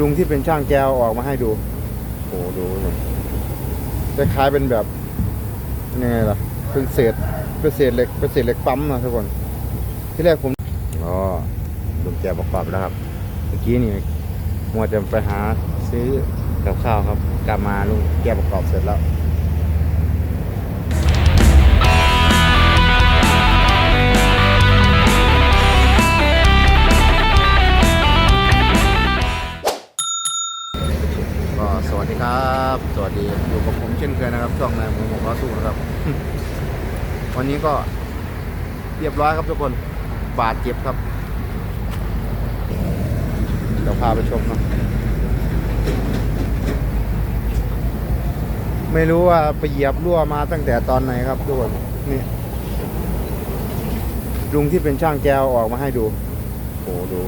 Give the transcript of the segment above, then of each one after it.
ลุงที่เป็นช่างแกวออกมาให้ดูโอ้ดูเลยคล้ายเป็นแบบยังไงล่ะเป็นเศษเป็นเศษเหล็กเป็นเศษเหล็กปั๊มนะทุกคนที่แรกผมอ๋อลุงแกประกอบแล้วครับเมื่อกี้นี่มัวจะไปหาซื้อกับข้าวครับ กลับมาลุงแกประกอบเสร็จแล้ว ครับ สวัสดีอยู่กับผมเช่นเคยนะครับช่องนายหมูหมกล้อสู้นะครับ วันนี้ก็เรียบร้อยครับทุกคนบาดเจ็บครับเดี๋ยวพาไปชมเนาะไม่รู้ว่าไปเหยียบรั่วมาตั้งแต่ตอนไหนครับทุกคนนี่ลุงที่เป็นช่างแก้วออกมาให้ดูโอ้ดู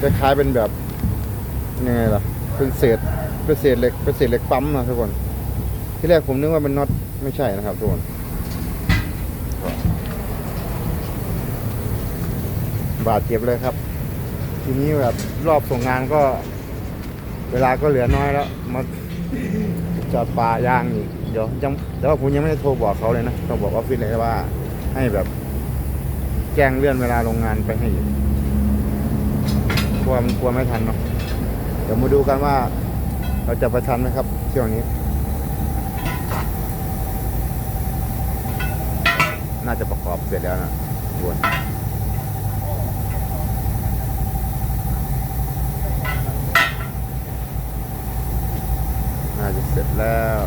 คล้ายๆเป็นแบบยังไงล่ะเป็นเศษ เป็นเศษเหล็กเป็นเศษเหล็กปั๊มนะทุกคน ที่แรกผมนึกว่าเป็นน็อตไม่ใช่นะครับทุกคนบาดเจ็บเลยครับ ทีนี้แบบรอบส่งงานก็ เวลาก็เหลือน้อยแล้ว มาจอดปลายางอีกเดี๋ยวยังแต่ว่าผมยังไม่ได้โทรบอกเขาเลยนะต้องบอกออฟฟิศเลยว่า ให้แบบ แจ้งเลื่อนเวลาโรงงานไปให้อีกกลัวมันกลัวไม่ทันเนาะเดี๋ยวมาดูกันว่า เราจะไปทันไหมครับเที่ยวนี้ น่าจะประกอบเสร็จแล้วนะทุกคนน่าจะเสร็จแล้ว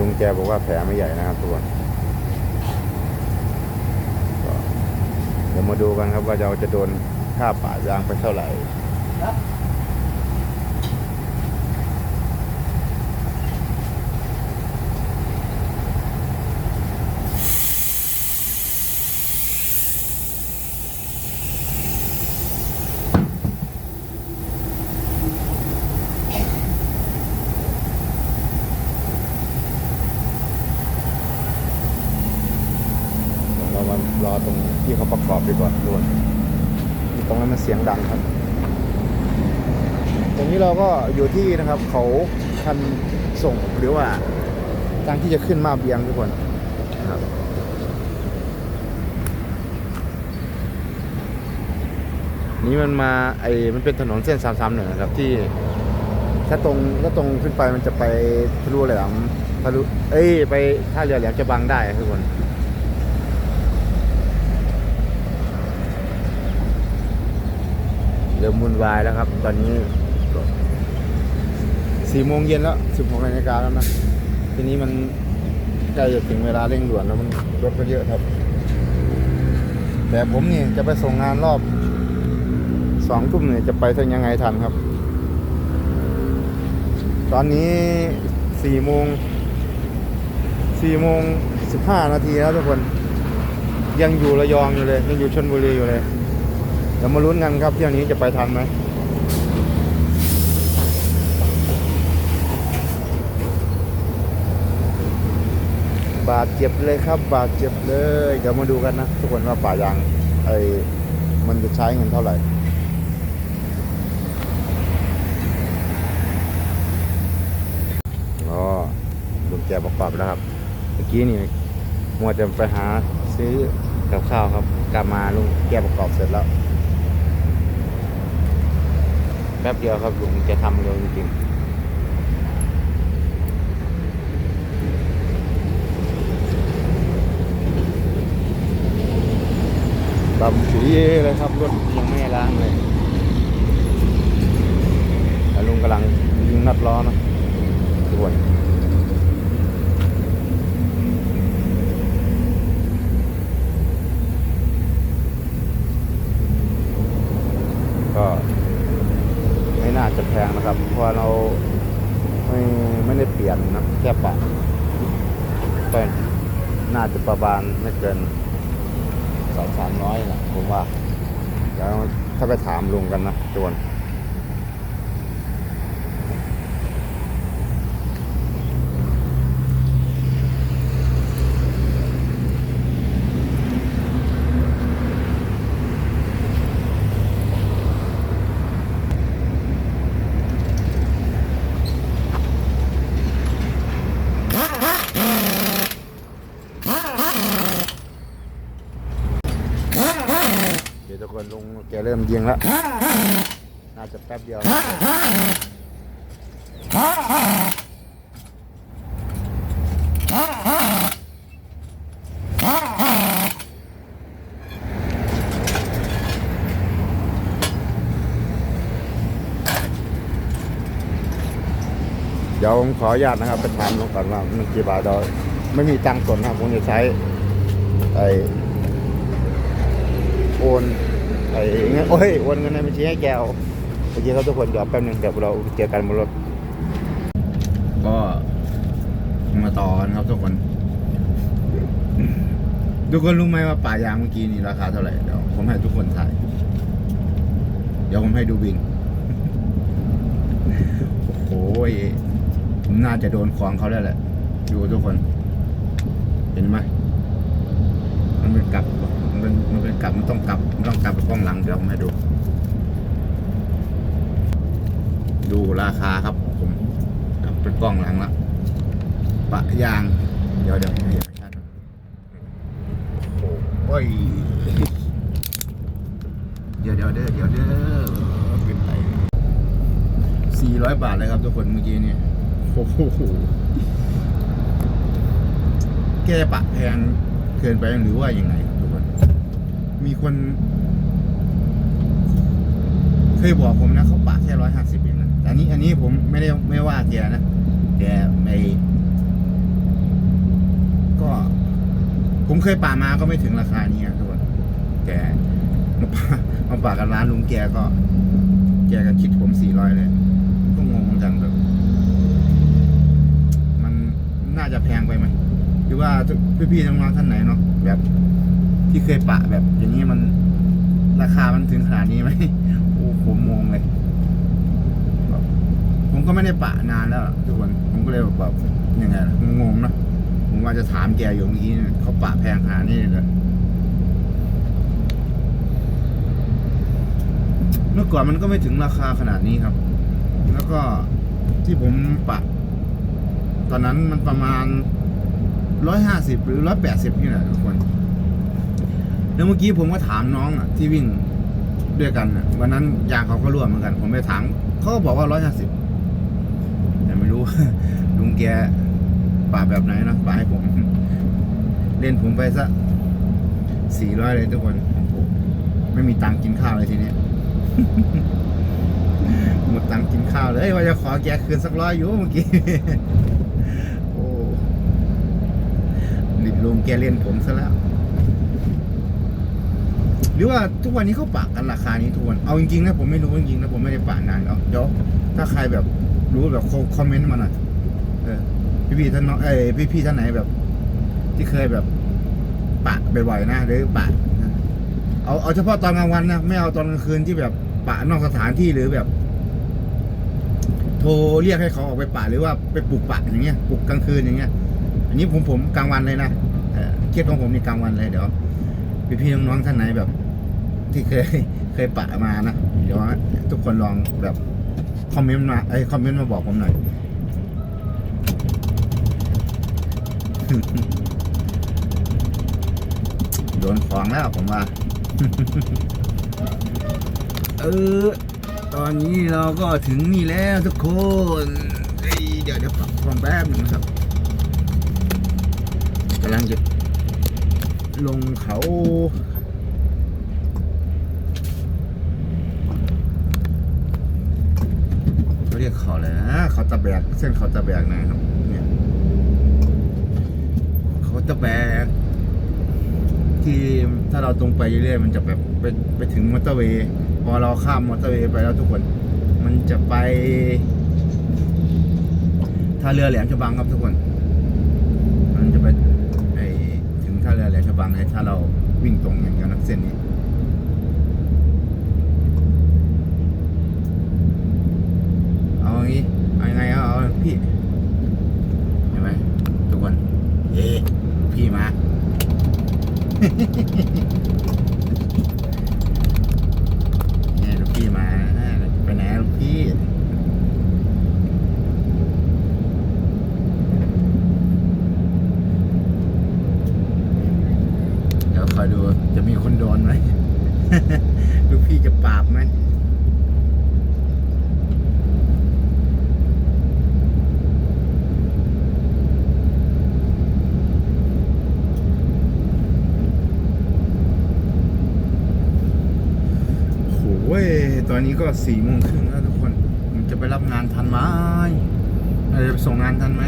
ลุงแกบอกว่าแผลไม่ใหญ่นะครับทุกคนก็เดี๋ยวมาดูกันครับว่าเราจะโดนค่าป่ายางไปเท่าไหร่ เดี๋ยวเรามารอตรงที่เขาประกอบดีกว่าทุกคนตรงนั้นมันเสียงดังครับ ตรง นี้เราก็อยู่ที่นะครับเขาคันส่งหรือว่าทางที่จะขึ้นมาเบียงทุกคนนะครับนี่มันมาไอ้มันเป็นถนนเส้นสามสามหนึ่งครับที่ถ้าตรงถ้าตรงขึ้นไปมันจะไปทะลุแหลมทะลุเอ้ยไปท่าเรือแหลมจะบังได้ทุกคนเริ่มวุ่นวายแล้วครับ ตอนนี้ สี่โมงเย็นแล้วสิบหกนาฬิกาแล้วนะ ทีนี้มันใกล้จะถึงเวลาเร่งด่วนแล้วมันรถก็เยอะครับ แต่ผมนี่จะไปส่งงานรอบสองทุ่มเนี่ยจะไปทันยังไงทันครับ ตอนนี้สี่โมงสี่โมงสิบห้านาทีแล้วทุกคน ยังอยู่ระยองอยู่เลย ยังอยู่ชนบุรีอยู่เลยเดี๋ยวมาลุ้นกันครับเที่ยวนี้จะไปทันไหม บาดเจ็บเลยครับ บาดเจ็บเลย เดี๋ยวมาดูกันนะ ทุกคนว่าป่ายางไอ้มันจะใช้เงินเท่าไหร่อ๋อลุงแกประกอบแล้วครับ เมื่อกี้นี่มัวจะไปหาซื้อกับข้าวครับ กลับมาลุงแกประกอบเสร็จแล้ว แป๊บเดียวครับลุงแกทำเร็วจริงๆ ดำสีเลยครับรถยังไม่ล้างเลยลุงกำลังยิงนัดล้อนะทุกคนก็ไม่น่าจะแพงนะครับ เพราะเราไม่ไม่ได้เปลี่ยนนะแค่ปะก็น่าจะประมาณไม่เกินสองสามร้อยนะผมว่าแล้ว ถ้าไปถามลุงกันนะทุกคน ทุกคนลุงแกเริ่มยิงแล้ว น่าจะแป๊บเดียว เดี๋ยวผมขออนุญาตนะครับไปถามลุงก่อนว่ามันกี่บาทเราไม่มีตังค์สดนะครับผมจะใช้ไอโอน ไอเงินโอ้ยโอนเงินในบัญชีให้แกเอเมื่อกี้เขาทุกคนเดี๋ยวแป๊บนึงเดี๋ยวเราเจอกันบนรถ ก็มาต่อกันครับทุกคน ทุกคนรู้ไหมว่าป่ายางเมื่อกี้นี่ราคาเท่าไหร่เดี๋ยวผมให้ทุกคนถ่าย เดี๋ยวผมให้ดูบินโอ้โหผมน่าจะโดนของเขาแล้วแหละ ดูทุกคน เห็นไหมมันเป็นกลับ มันเป็นมันเป็นกลับมันต้องกลับมันต้องกลับไปกล้องหลังเดี๋ยวผมให้ดู ดูราคาครับผมกลับเป็นกล้องหลังละปะยาง เดี๋ยวเดี๋ยวเดี๋ยวไม่ชัดโอ้ยเดี๋ยวเดี๋ยวเด้อเดี๋ยวเด้อเป็นไปสี่ร้อยบาทเลยครับทุกคนเมื่อกี้เนี่ยโอ้โหแกปะแพงเกินไปหรือว่ายังไง มีคน เคยบอกผมนะเขาปะแค่ร้อยห้าสิบเองนะแต่อันนี้อันนี้ผมไม่ได้ไม่ว่าแกนะแกไม่ก็ ผมเคยป่ามาก็ไม่ถึงราคานี้ทุกคนแต่มาป่ามาป่ากับร้านลุงแกก็ แกก็คิดผมสี่ร้อยเลยก็งงเหมือนกันแบบมันน่าจะแพงไปไหมหรือว่าพี่ๆน้องๆท่านไหนเนาะแบบ ที่เคยปะแบบอย่างนี้มันราคามันถึงขนาดนี้ไหมโอ้ผมงงเลย ผมก็ไม่ได้ปะนานแล้วทุกคนผมก็เลยแบบยังไงงงเนาะผมว่าจะถามแกอยู่เมื่อกี้เขาปะแพงขนาดนี้เลยเมื่อก่อนมันก็ไม่ถึงราคาขนาดนี้ครับ แล้วก็ที่ผมปะ ตอนนั้นมันประมาณร้อยห้าสิบหรือร้อยแปดสิบนี่แหละทุกคน แล้วเมื่อกี้ผมก็ถามน้องอะ ที่วิ่งด้วยกันอะวันนั้นยางเขาก็ร่วมเหมือนกัน ผมไปถามเขาก็บอกว่าร้อยห้าสิบแต่ไม่รู้ ลุงแกป่าแบบไหนนะป่าให้ผม เล่นผมไปซะสี่ร้อยเลยทุกคนไม่มีตังค์กินข้าวเลยทีนี้หมดตังค์กินข้าวเลยว่าจะขอแกคืนสักร้อยอยู่เมื่อกี้โอ้ลิดลุงแกเล่นผมซะแล้ว หรือว่าทุกวันนี้เขาปากกันราคานี้ทุกวันเอาจริงๆนะผมไม่รู้จริงๆนะผมไม่ได้ปากนานแล้วเดี๋ยวถ้าใครแบบรู้แบบคอมเมนต์มาหน่อยเออพี่ๆท่านน้องเอ้ยพี่ๆท่านไหนแบบ ที่เคยแบบปะบ่อยๆนะหรือปะเอาเอาเฉพาะตอนกลางวันนะไม่เอาตอนกลางคืนที่แบบปะนอกสถานที่หรือแบบ โทรเรียกให้เขาออกไปปะหรือว่าไปปลุกปะอย่างเงี้ยปลุกกลางคืนอย่างเงี้ย อันนี้ผมผมกลางวันเลยนะเออเครียดของผมนี่กลางวันเลยเดี๋ยว พี่พี่น้องๆท่านไหนแบบ ที่เคยเคยปะมานะเดี๋ยวทุกคนลองแบบคอมเมนต์มาไอ้คอมเมนต์มาบอกผมหน่อยโดนของแล้วผมว่า เออ ตอนนี้เราก็ถึงนี่แล้วทุกคนเดี๋ยวเดี๋ยวปรับความแป๊บหนึงครับกำลังจะ ลงเขา เรียกเขาเลยนะเขาตะแบก เส้นเขาตะแบกนะครับ เนี่ยเขาตะแบก ที่ถ้าเราตรงไปเรื่อยๆมันจะแบบไปไปถึงมอเตอร์เวย์พอเราข้ามมอเตอร์เวย์ไปแล้วทุกคน มันจะไปท่าเรือแหลมฉบังครับทุกคน มันจะไปไถึงท่าเรือแหลม ฉบังเลยถ้าเราวิ่งตรงอย่างเดียวนะเส้นนี้เอาอย่างงี้เอายังไงเอาเอพี่เห็นไหมทุกคนเอ๊พี่มา เนี่ยลูกพี่มาไปไหนลูกพี่ เดี๋ยวคอยดูจะมีคนโดนไหม ลูกพี่จะปราบไหม โอ้โหตอนนี้ก็สี่โมงครึ่งแล้วทุกคนจะไปรับงานทันไหมจะไปส่งงานทันไหม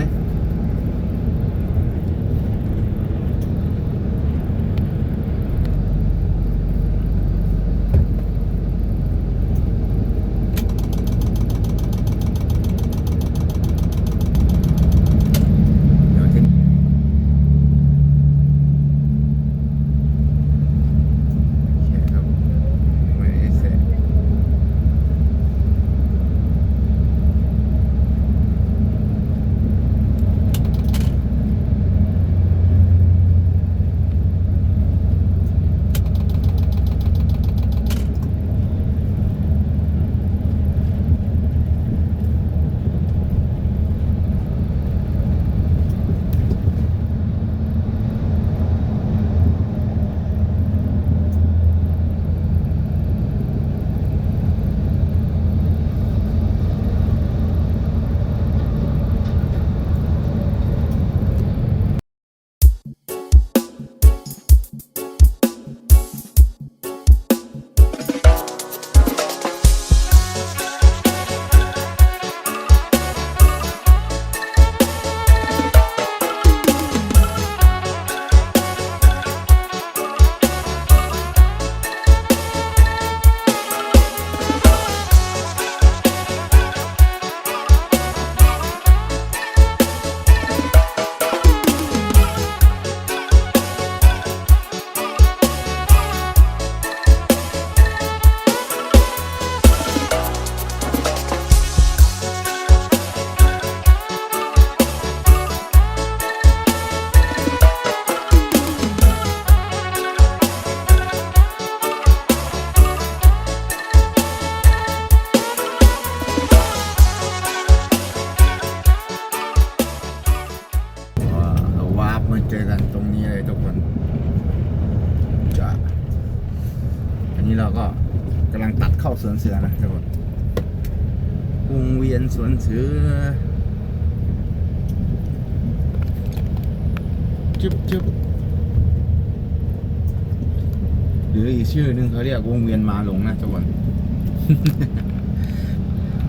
ทุกคน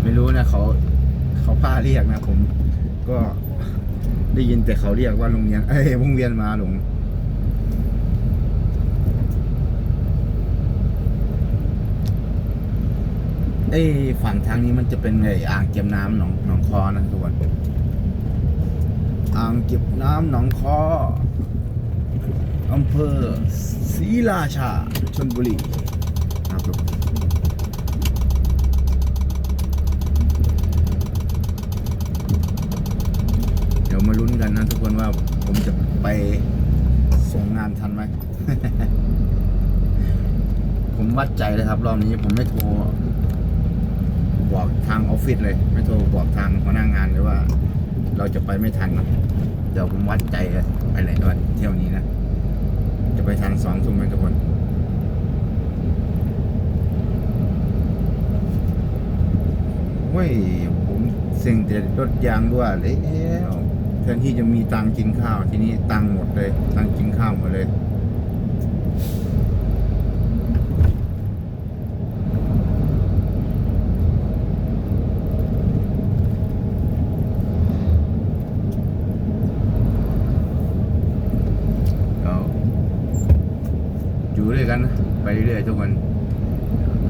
ไม่รู้นะเขาเขาพาเรียกนะผมก็ได้ยินแต่เขาเรียกว่าโรงเรียนเอ้ยวงเวียนมาหลงเอ้ฝั่งทางนี้มันจะเป็นไงอ่างเก็บน้ำหนองหนองคอนะทุกคนอ่างเก็บน้ำหนองคออำเภอศรีราชาชนบุรีครับทุกคน ยวมาลุ้นกันนะทุกคนว่าผมจะไปส่งงานทันไหม ผมวัดใจเลยครับ รอบนี้ผมไม่โทรบอกทางออฟฟิศเลย ไม่โทรบอกทางหัวหน้างานเลยว่า เราจะไปไม่ทัน เดี๋ยวผมวัดใจเลยไปไหนด้วยเที่ยวนี้นะ จะไปทันสองทุ่มไหมทุกคนเว้ยผมเซ็งแต่รถยางด้วยแล้ว แทนที่จะมีตังกินข้าว ทีนี้ตังหมดเลย ตังกินข้าวหมดเลย อยู่ด้วยกันนะไปเรื่อยๆทุกคน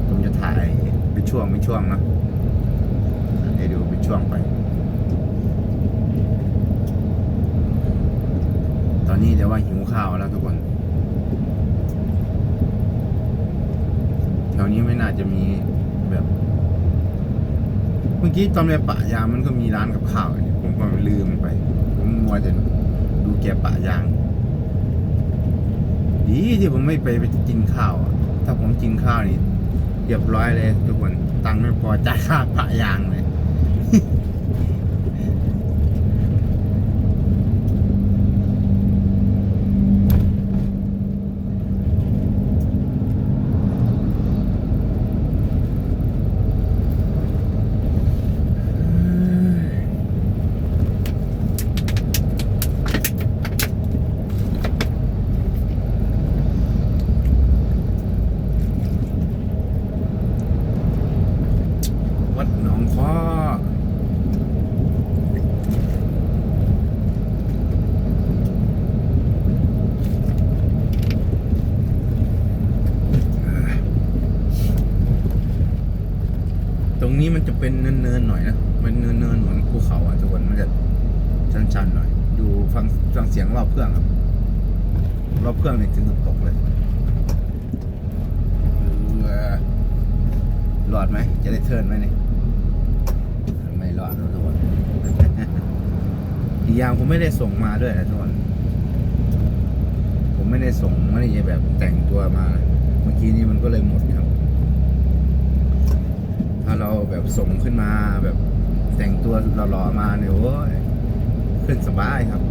ผมจะถ่ายเป็นช่วงเป็นช่วงนะให้ดูเป็นช่วงไป ตอ นนี้เดี๋ยวว่าหิวข้าวแล้วทุกคนแถวนี้ไม่น่าจะมีแบบ เมื่อกี้ตอนไปปะยางมันก็มีร้านกับข้าวผมก็ลืมไป ผมมัวแต่ดูแกปะยาง ดีที่ผมไม่ไปไปกินข้าวถ้าผมกินข้าวนี่เรียบร้อยเลยทุกคน ตังค์ไม่พอจ่ายค่าปะยางเลย เรงนี้มันจะเป็นเนินๆหน่อยนะมันเนินๆเหมือนภูเขาอะทุกคนมันจะ ชันหน่อย ดูฟังฟังเสียงรอบเครื่องครับ รอบเครื่องเนี่ยถึงกับตกเลยเออดไหม จะได้เทิร์นไหมเนี่ยไม่รอดนะทุกคนอีกอย่างผมไม่ได้ส่งมาด้วยนะทุกคนผมไม่ได้ส่งไม่ได้แบบแต่งตัวมา เมื่อกี้นี้มันก็เลยหมดครับ ถ้าเราแบบส่งขึ้นมาแบบแต่งตัวหล่อๆมาเนี่ยโอ้ย ขึ้นสบายครับ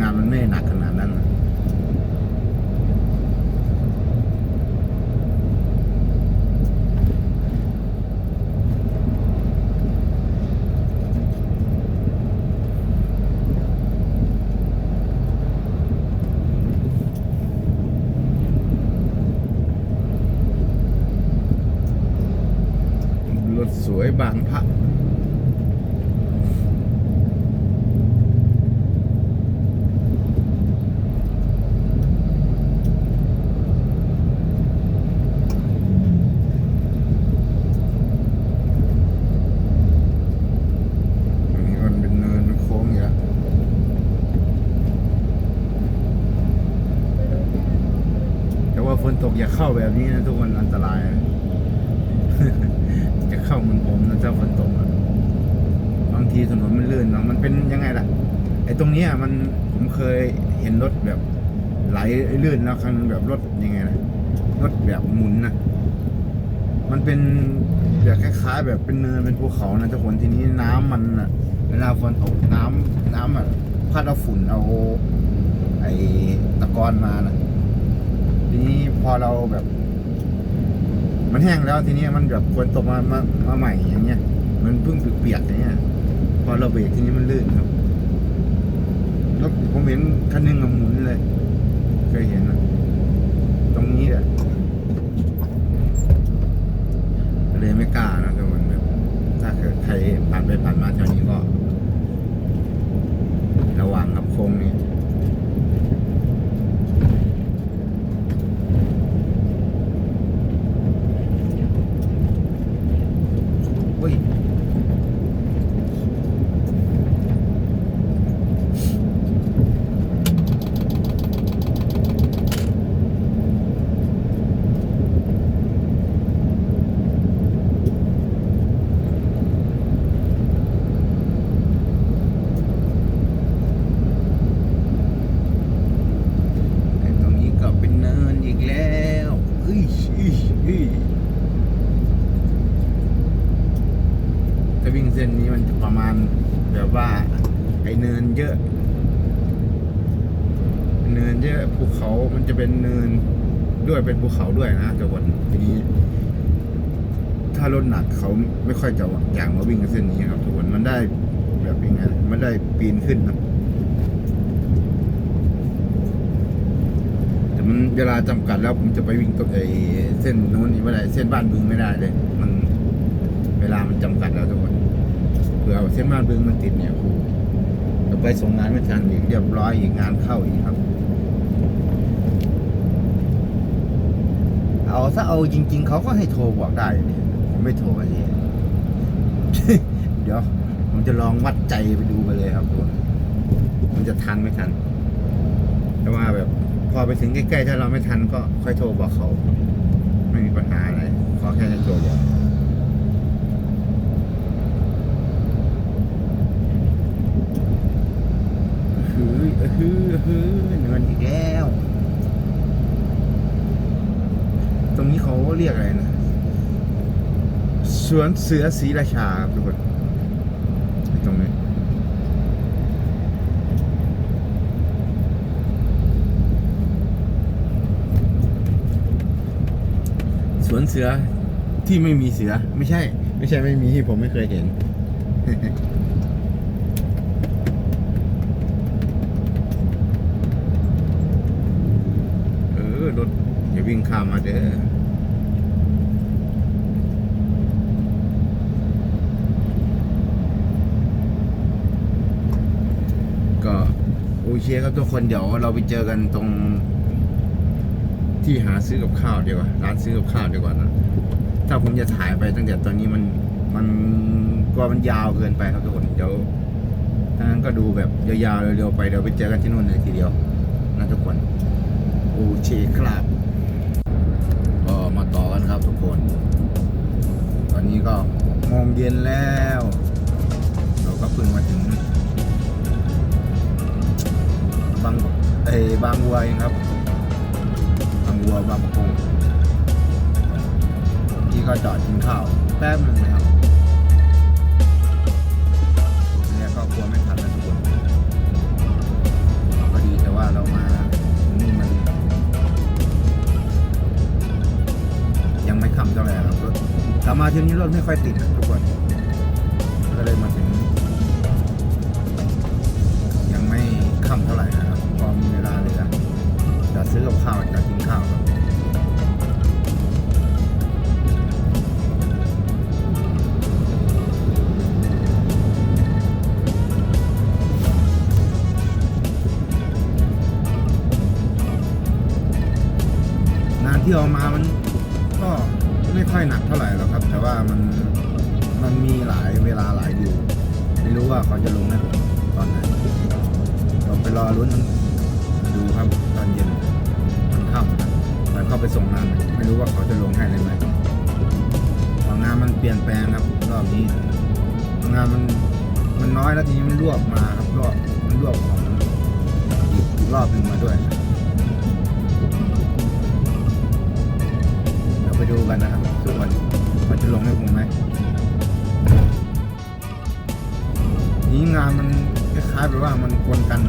งานมันไม่หนักขนาดนั้นรถสวยบางพระอันนี้มันเป็นเนินเป็นโค้งอยู่แล้วแต่ว่าฝนตกอย่าเข้าแบบ นี้นะทุกคนอันตราย จะเข้าเหมือนผมนะเจ้าฝนตกอะบางทีถนนมันลื่นเนาะมันเป็นยังไงล่ะไอ้ตรงนี้ยมันผมเคยเห็นรถแบบไหลลื่นแล้วครั้งนึงแบบรถยังไงนะรถแบบหมุนนะมันเป็นแบบคล้ายๆ แบบเป็นเนินเป็นภูเขานะเจ้าคนทีนี้น้ำมันอะเวลาฝนตกน้ำน้ำอะพัดเอาฝุ่นเอา ไอ้ตะกอนมานะทีนี้พอเราแบบ มันแห้งแล้วทีนี้มันแบบฝนตกมามามาใหม่อย่างเงี้ย มันเพิ่งเปียกๆอย่างเงี้ย พอเราเบรกทีนี้มันลื่นครับแล้วผมเห็นคันหนึงอะหมุนเลยเคยเห็นนะตรงนี้แหละเลยไม่กล้านะทุกคนถ้าใครผ่านไปผ่านมาแถวนี้ก็ ระวังครับโค้งนี้ อุ้ย ไอ้ตรงนี้ก็เป็นเนินอีกแล้วเฮ้ยเฮ้ยเฮ้ยถ้าวิ่งเส้นนี้มันจะประมาณแบบว่า ไอ้เนินเยอะ เนินเยอะภู เป็นเนินด้วยเป็นภูเขาด้วยนะแต่วันทีนี้ ถ้ารถหนักเขาไม่ค่อยจะอยากมาวิ่งเส้นนี้ครับทุกคนมันได้แบบยังไงมันได้ปีนขึ้นนะแต่มันเวลาจำกัดแล้วผมจะไปวิ่งตัวไอ้เส้นนู้นนี่ไม่ได้เส้นบ้านบึงไม่ได้เลย มันเวลามันจำกัดแล้วทุกคนเผื่อเส้นบ้านบึงมันติดเนี่ยโอ้โหจะไปส่งงานไม่ทันอีกเรียบร้อยอีกงานเข้าอีกครับ เอาถ้าเอาจริง ๆ เขาก็ให้โทรบอกได้เนี่ยผมไม่โทรทีเดี๋ยวผมจะลองวัดใจไปดูไปเลยครับทุกคนมันจะทันไม่ทัน แต่ว่าแบบพอไปถึงใกล้ๆถ้าเราไม่ทันก็ค่อยโทรบอกเขา ไม่มีปัญหาอะไร ขอแค่จะโทรบอกฮือฮือฮือเนินอีกแล้ว ต รงนี้เขาเรียกอะไรนะ สวนเสือศรีราชาครับทุกคนตรงนี้สวนเสือที่ไม่มีเสือ ไม่ใช่ ไม่ใช่ไม่มีที่ผมไม่เคยเห็นเออรถ อย่าวิ่งข้ามมาเด้อก็โอเคครับทุกคนเดี๋ยวเราไปเจอกันตรง ที่หาซื้อกับข้าวดีกว่า ร้านซื้อกับข้าวดีกว่านะ ถ้าผมจะถ่ายไปตั้งแต่ตอนนี้มันมันก็มันยาวเกินไปครับทุกคนเดี๋ยวถ้างั้นก็ดูแบบยาวๆเร็วๆไปเดี๋ยวไปเจอกันที่นู่นเลยทีเดียวนะทุกคน โอเคครับ อกันครับทุกคน ตอนนี้ก็โมงเย็นแล้ว เราก็เพิ่งมาถึง บางเอบางวัวเองครับ บางวัวบางปูที่ก็จอดกินข้าวแป๊บหนึ่งนะครับ รถกลับมาที่นี้รถไม่ค่อยติดนะทุกคนก็เลยมาถึง ยังไม่ค่ำเท่าไหร่นะครับ พอมีเวลาเลยจะซื้อกับข้าวจะกินข้าวครับงานที่ออกมามัน ค่อยหนักเท่าไหร่หรอกครับ แต่ว่ามันมันมีหลายเวลาหลายอยู่ไม่รู้ว่าเขาจะลงให้ผมตอนไหนเราไปรอรุ้นดูครับตอนเย็นมันค่ำนะตอนเข้าไปส่งงานไม่รู้ว่าเขาจะลงให้เลยไหมเพราะงานมันเปลี่ยนแปลงครับรอบนี้งานมันมันน้อยแล้วทีนี้มันรวบมาครับรอบมันรวบของอีกอีกรอบหนึ่งมาด้วย ดูกันนะครับทุกวันมันจะลงให้ผมไหมนี้งานมันคล้ายๆแบบว่ามันกวนกัน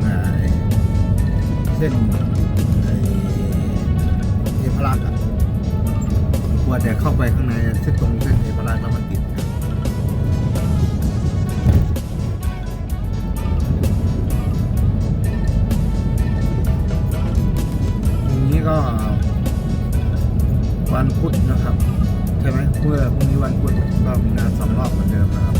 ไปจนถึงอ่าไอ้เส้นไอ้เทพรักษ์อะกลัวแต่เข้าไปข้างในเส้นตรงเส้นเทพรักษ์แล้วมันติดครับพรุ่งนี้ก็ วันพุธนะครับ ใช่ไหมเพื่อพรุ่งนี้วันพุธก็มีงานสองรอบเหมือนเดิมนะครับ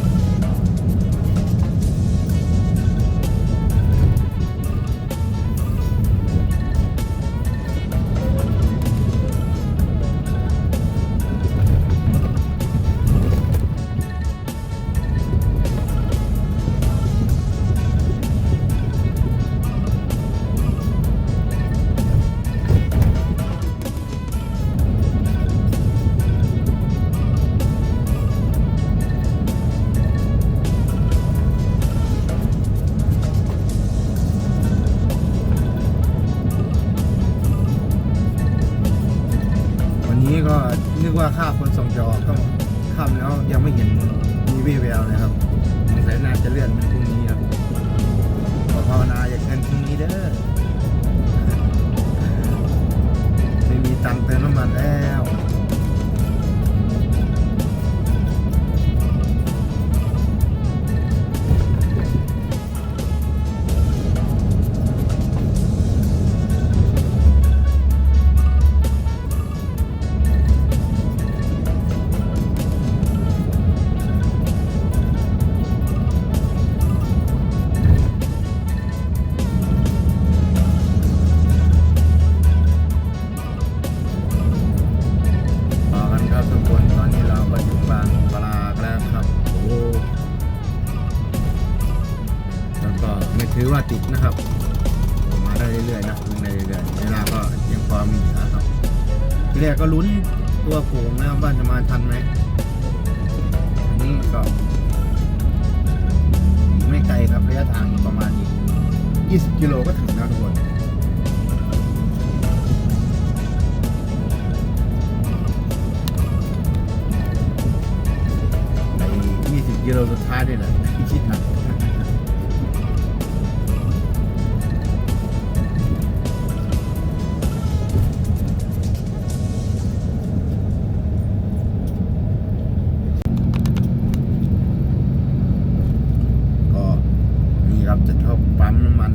ก็ลุ้นตัวโขงนะครับว่าจะมาทันไหมอันนี้ก็ไม่ไกลครับระยะทางประมาณ 20 กิโลก็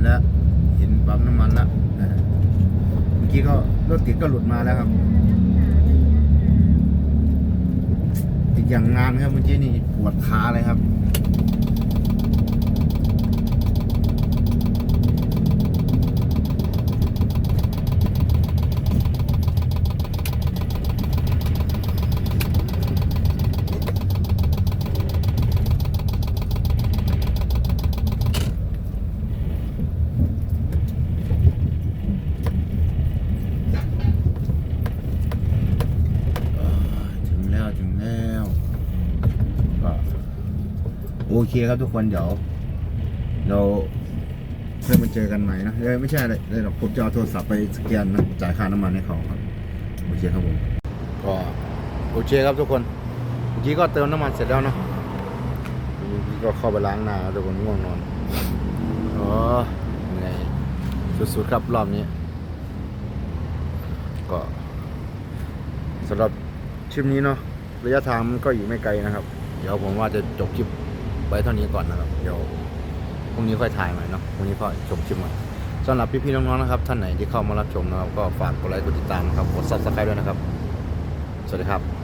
แล้ว เห็นปั๊มน้ำมันแล้วเมื่อกี้ก็รถติดก็หลุดมาแล้วครับอีกอย่างงานครับเมื่อกี้นี่ปวดขาเลยครับ เอ่อถึงแล้วถึงแล้วก็โอเคครับทุกคนเดี๋ยวเราเพื่อมาเจอกันใหม่นะเอ้ยไม่ใช่เลยเลยหรอกผมจะเอาโทรศัพท์ไปสแกนนะจ่ายค่าน้ำมันให้เขาครับโอเคครับผมก็โอเคครับทุกคนเมื่อกี้ก็เติมน้ำมันเสร็จแล้วเนาะเมื่อกี้ก็เข้าไปล้างหน้าแล้วทุกคนง่วงนอนอ๋อเหนื่อยสุดๆครับรอบนี้ ก็สำหรับคลิปนี้เนาะระยะทางมันก็อยู่ไม่ไกลนะครับ เดี๋ยวผมว่าจะจบคลิป ไว้เท่านี้ก่อนนะครับ เดี๋ยวพรุ่งนี้ค่อยถ่ายใหม่เนาะพรุ่งนี้ค่อยจบคลิปใหม่สำหรับพี่ๆน้องๆนะครับ ท่านไหนที่เข้ามารับชมนะครับก็ฝากกดไลค์กดติดตามนะครับกดซับสไครต์ด้วยนะครับ สวัสดีครับ